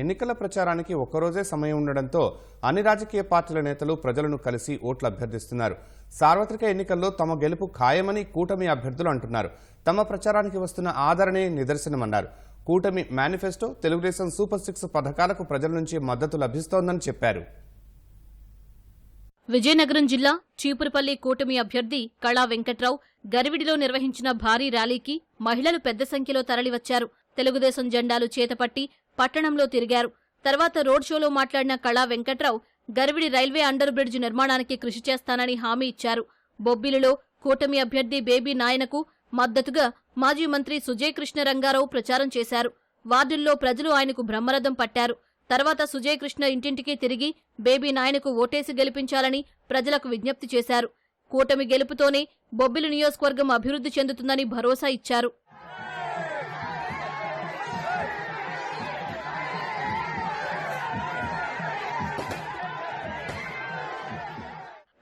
ఎన్నికల ప్రచారానికి ఒక్కరోజే సమయం ఉండడంతో అన్ని రాజకీయ పార్టీల నేతలు ప్రజలను కలిసి ఓట్లు అభ్యర్థిస్తున్నారు. సార్వత్రిక ఎన్నికల్లో తమ గెలుపు ఖాయమని కూటమి అభ్యర్థులు అంటున్నారు. తమ ప్రచారానికి వస్తున్న ఆదరణే నిదర్శనమన్నారు. కూటమి మేనిఫెస్టో తెలుగుదేశం సూపర్ సిక్స్ పథకాలకు ప్రజల నుంచి మద్దతు లభిస్తోందని చెప్పారు. విజయనగరం జిల్లా చీపురుపల్లి కూటమి అభ్యర్థి కళా వెంకట్రావు గరివిడిలో నిర్వహించిన భారీ ర్యాలీకి మహిళలు పెద్ద సంఖ్యలో తరలివచ్చారు. తెలుగుదేశం జెండాలు చేతపట్టి పట్టణంలో తిరిగారు. తర్వాత రోడ్ షోలో మాట్లాడిన Kala Venkatrao Garividi railway under bridge నిర్మాణానికి కృషి చేస్తానని హామీ ఇచ్చారు. బొబ్బిలిలో కూటమి అభ్యర్థి బేబీ నాయనకు మద్దతుగా మాజీ మంత్రి సుజయ్ కృష్ణ రంగారావు ప్రచారం చేశారు. వార్డుల్లో ప్రజలు ఆయనకు బ్రహ్మరథం పట్టారు. తర్వాత సుజయ్ కృష్ణ ఇంటింటికి తిరిగి బేబీ నాయనకు ఓటేసి గెలిపించాలని ప్రజలకు విజ్ఞప్తి చేశారు. కూటమి గెలుపుతోనే బొబ్బిలి నియోజకవర్గం అభివృద్ధి చెందుతుందని భరోసా ఇచ్చారు.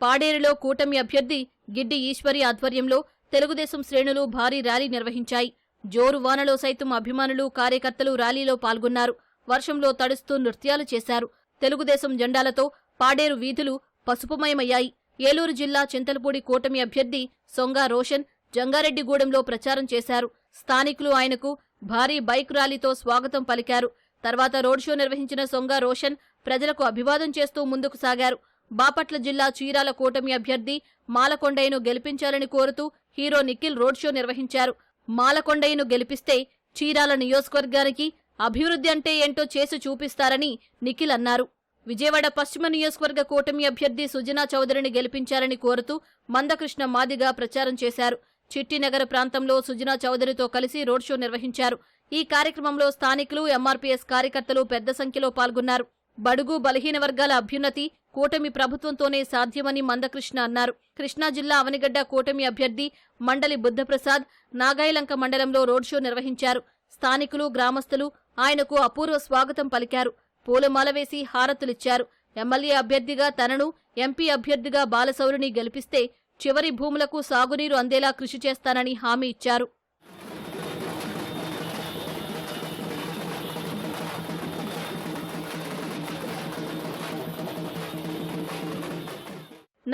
పాడేరులో కూటమి అభ్యర్థి గిడ్డి ఈశ్వరి ఆధ్వర్యంలో తెలుగుదేశం శ్రేణులు భారీ ర్యాలీ నిర్వహించాయి. జోరు వానలో సైతం అభిమానులు కార్యకర్తలు ర్యాలీలో పాల్గొన్నారు. వర్షంలో తడుస్తూ నృత్యాలు చేశారు. తెలుగుదేశం జెండాలతో పాడేరు వీధులు పసుపుమయమయ్యాయి. ఏలూరు జిల్లా చింతలపూడి కూటమి అభ్యర్థి సొంగా రోషన్ జంగారెడ్డిగూడెంలో ప్రచారం చేశారు. స్థానికులు ఆయనకు భారీ బైక్ ర్యాలీతో స్వాగతం పలికారు. తర్వాత రోడ్ షో నిర్వహించిన సొంగా రోషన్ ప్రజలకు అభివాదం చేస్తూ ముందుకు సాగారు. బాపట్ల జిల్లా చీరాల కూటమి అభ్యర్థి మాలకొండయ్యను గెలిపించాలని కోరుతూ హీరో నిఖిల్ రోడ్ షో నిర్వహించారు. మాలకొండయ్యను గెలిపిస్తే చీరాల నియోజకవర్గానికి అభివృద్ధి అంటే ఏంటో చేసి చూపిస్తారని నిఖిల్ అన్నారు. విజయవాడ పశ్చిమ నియోజకవర్గ కూటమి అభ్యర్థి సుజనా చౌదరిని గెలిపించాలని కోరుతూ మందకృష్ణ మాదిగా ప్రచారం చేశారు. చిట్టినగర ప్రాంతంలో సుజనా చౌదరితో కలిసి రోడ్ షో నిర్వహించారు. ఈ కార్యక్రమంలో స్థానికులు ఎంఆర్పీఎస్ కార్యకర్తలు పెద్ద సంఖ్యలో పాల్గొన్నారు. బడుగు బలహీన వర్గాల అభ్యున్నతి కూటమి ప్రభుత్వంతోనే సాధ్యమని మందకృష్ణ అన్నారు. కృష్ణా జిల్లా అవనిగడ్డ కూటమి అభ్యర్థి మండలి బుద్ధప్రసాద్ నాగాయలంక మండలంలో రోడ్ షో నిర్వహించారు. స్థానికులు గ్రామస్తులు ఆయనకు అపూర్వ స్వాగతం పలికారు. పూలమాల వేసి హారతులిచ్చారు. ఎమ్మెల్యే అభ్యర్థిగా తనను ఎంపీ అభ్యర్థిగా బాలసౌరిని గెలిపిస్తే చివరి భూములకు సాగునీరు అందేలా కృషి చేస్తానని హామీ ఇచ్చారు.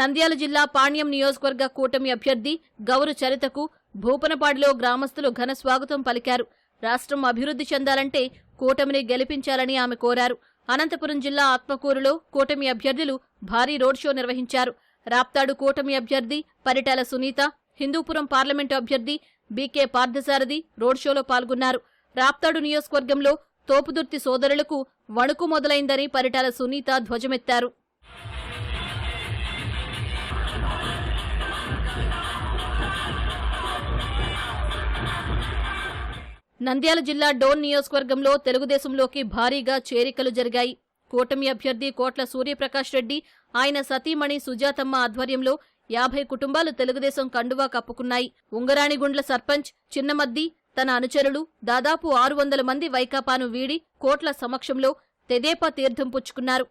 నంద్యాల జిల్లా పాణ్యం నియోజకవర్గ కూటమి అభ్యర్థి గౌరు చరితకు భూపనపాడిలో గ్రామస్తులు ఘన స్వాగతం పలికారు. రాష్ట్రం అభివృద్ధి చెందాలంటే కూటమిని గెలిపించాలని ఆమె కోరారు. అనంతపురం జిల్లా ఆత్మకూరులో కూటమి అభ్యర్థులు భారీ రోడ్ షో నిర్వహించారు. రాప్తాడు కూటమి అభ్యర్థి పరిటాల సునీత హిందూపురం పార్లమెంటు అభ్యర్థి బీకే పార్థసారథి రోడ్ షోలో పాల్గొన్నారు. రాప్తాడు నియోజకవర్గంలో తోపుదుర్తి సోదరులకు వణుకు మొదలైందని పరిటాల సునీత ధ్వజమెత్తారు. నంద్యాల జిల్లా డోన్ నియోజకవర్గంలో తెలుగుదేశంలోకి భారీగా చేరికలు జరిగాయి. కూటమి అభ్యర్థి కోట్ల సూర్యప్రకాష్ రెడ్డి ఆయన సతీమణి సుజాతమ్మ ఆధ్వర్యంలో యాభై కుటుంబాలు తెలుగుదేశం కండువా కప్పుకున్నాయి. ఉంగరాణిగుండ్ల సర్పంచ్ చిన్నమద్ది తన అనుచరులు దాదాపు ఆరు వందల మంది వైకాపాను వీడి కోట్ల సమక్షంలో తెదేపా తీర్థం పుచ్చుకున్నారు.